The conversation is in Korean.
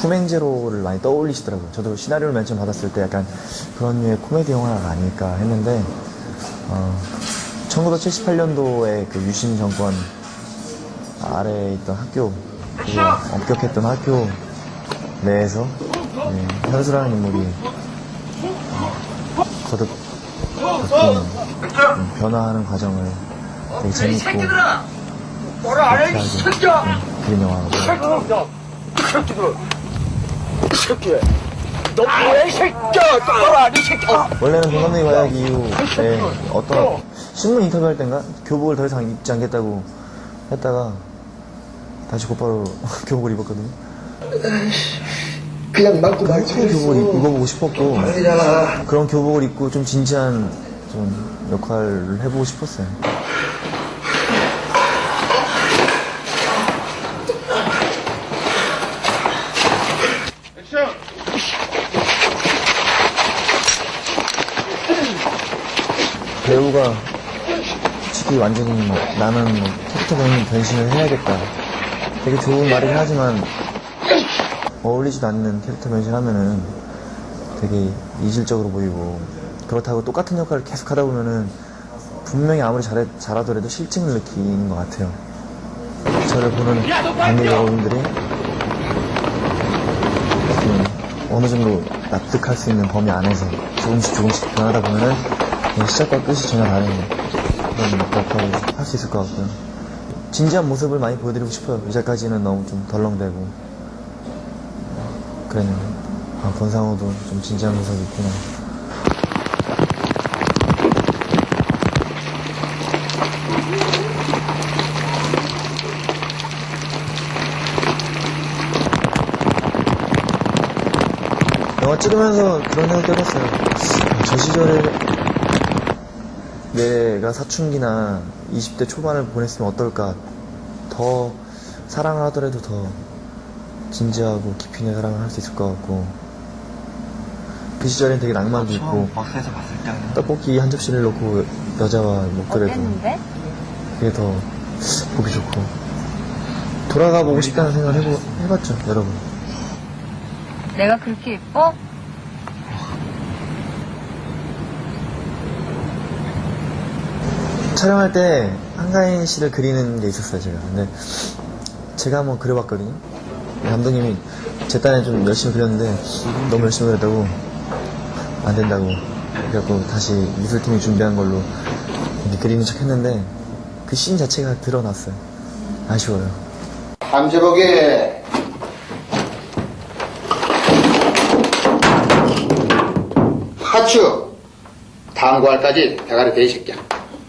품행제로를 많이 떠올리시더라고요. 저도 시나리오를 맨 처음 받았을 때 약간 그런 류의 코미디 영화가 아닐까 했는데, 어, 1978년도에 그 유신 정권 아래에 있던 학교, 그리고 엄격했던 학교 내에서 네, 현수라는 인물이 어, 거듭 바뀌는 좀 변화하는 과정을 되게 재밌고 뭐라 안 해, 이 새끼야! 네, 그린 영화고 새끼야! 이 새끼! 너 뭐야, 이 새끼야! 똑바로 안 해, 이 새끼야! 원래는 공감대기 과약 이후에 어떤 신문 인터뷰할 땐가 교복을 더 이상 입지 않겠다고 했다가 다시 곧바로 교복을 입었거든요. 그냥 맞고 말지 큰 교복을 입- 입어보고 싶었고. 그런 교복을 입고 좀 진지한 좀 역할을 해보고 싶었어요. 배우가 솔직히 완전히 뭐 나는 뭐 캐릭터 변- 변신을 해야겠다. 되게 좋은 말이긴 하지만 어울리지도 않는 캐릭터 변신하면은 되게 이질적으로 보이고 그렇다고 똑같은 역할을 계속 하다 보면은 분명히 아무리 잘해, 잘하더라도 실증을 느끼는 것 같아요. 저를 보는 관객 여러분들이 좀 어느 정도 납득할 수 있는 범위 안에서 조금씩 조금씩 변하다 보면은 시작과 끝이 전혀 다른 그런 역할을 할 수 있을 것 같고요. 진지한 모습을 많이 보여드리고 싶어요. 이제까지는 너무 좀 덜렁대고 그랬는데 아, 권상우도 좀 진지한 모습이 있구나. 영화 찍으면서 그런 생각도 해봤어요. 아, 저 시절에 내가 사춘기나 20대 초반을 보냈으면 어떨까. 더 사랑을 하더라도 더 진지하고 깊이 있는 사랑을 할 수 있을 것 같고. 그 시절엔 되게 낭만도 있고, 버스에서 봤을 때는 떡볶이 한 접시를 놓고 여자와 먹더라도 어땠는데? 그게 더 보기 좋고. 돌아가 보고 싶다는 생각을 해보, 해봤죠, 여러분. 내가 그렇게 예뻐? 촬영할 때 한가인 씨를 그리는 게 있었어요, 제가. 근데 제가 한번 그려봤거든요. 감독님이 제 딴에 좀 열심히 그렸는데 너무 열심히 그렸다고 안 된다고. 그래갖고 다시 미술팀이 준비한 걸로 그리는 척 했는데 그 씬 자체가 드러났어요. 아쉬워요. 함재복이 하추 당구할까지 대가리 대이 새끼야.